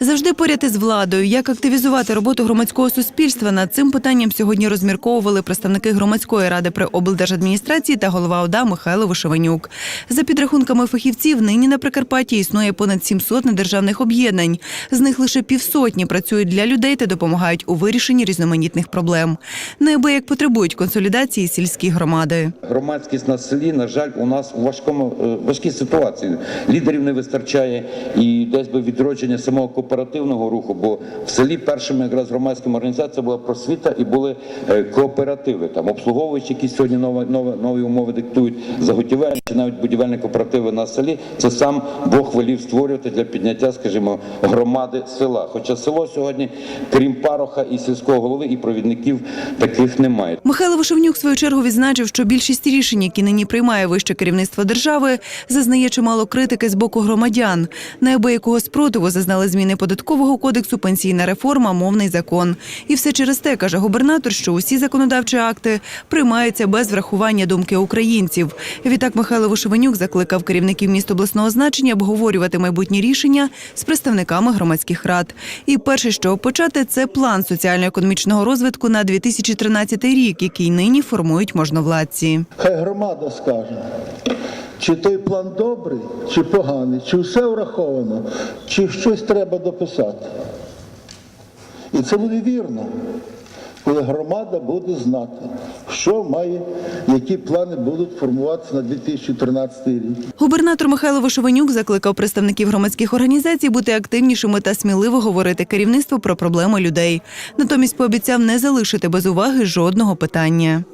Завжди поряд із владою. Як активізувати роботу громадського суспільства? Над цим питанням сьогодні розмірковували представники громадської ради при облдержадміністрації та голова ОДА Михайло Вишеванюк. За підрахунками фахівців, нині на Прикарпатті існує понад 700 недержавних об'єднань. З них лише півсотні працюють для людей та допомагають у вирішенні різноманітних проблем. Неабияк потребують консолідації сільські громади. Громадськість на селі, на жаль, у нас у важкому е, важкій ситуації. Лідерів не вистачає і десь би відродження самого кооперативного руху. Бо в селі першими якраз громадськими організаціями була просвіта і були е, кооперативи. Там обслуговуючі, які сьогодні нові, нові, нові умови диктують, заготівельні чи навіть будівельні кооперативи на селі. Це сам Бог велів створювати для підняття, скажімо, громади села. Хоча село сьогодні, крім пароха і сільського голови, і провідників таких немає. Михайло Вишевнюк в свою чергу відзначив, що більшість рішень, які нині приймає вище керівництво держави, зазнає чимало критики з боку громадян. Неабиякого спротиву зазнали зміни податкового кодексу, пенсійна реформа, мовний закон. І все через те, каже губернатор, що усі законодавчі акти приймаються без врахування думки українців. Відтак Михайло Вишевенюк закликав керівників міст обласного значення обговорювати майбутні рішення з представниками громадських рад. І перше, що почати, це план соціально-економічного розвитку на 2013 рік, який нині формують можновладці. Хай громада скаже, чи той план добрий, чи поганий, чи все враховано, чи щось треба дописати. І це буде вірно, коли громада буде знати, що має, які плани будуть формуватися на 2013 рік. Губернатор Михайло Вишевенюк закликав представників громадських організацій бути активнішими та сміливо говорити керівництву про проблеми людей. Натомість пообіцяв не залишити без уваги жодного питання.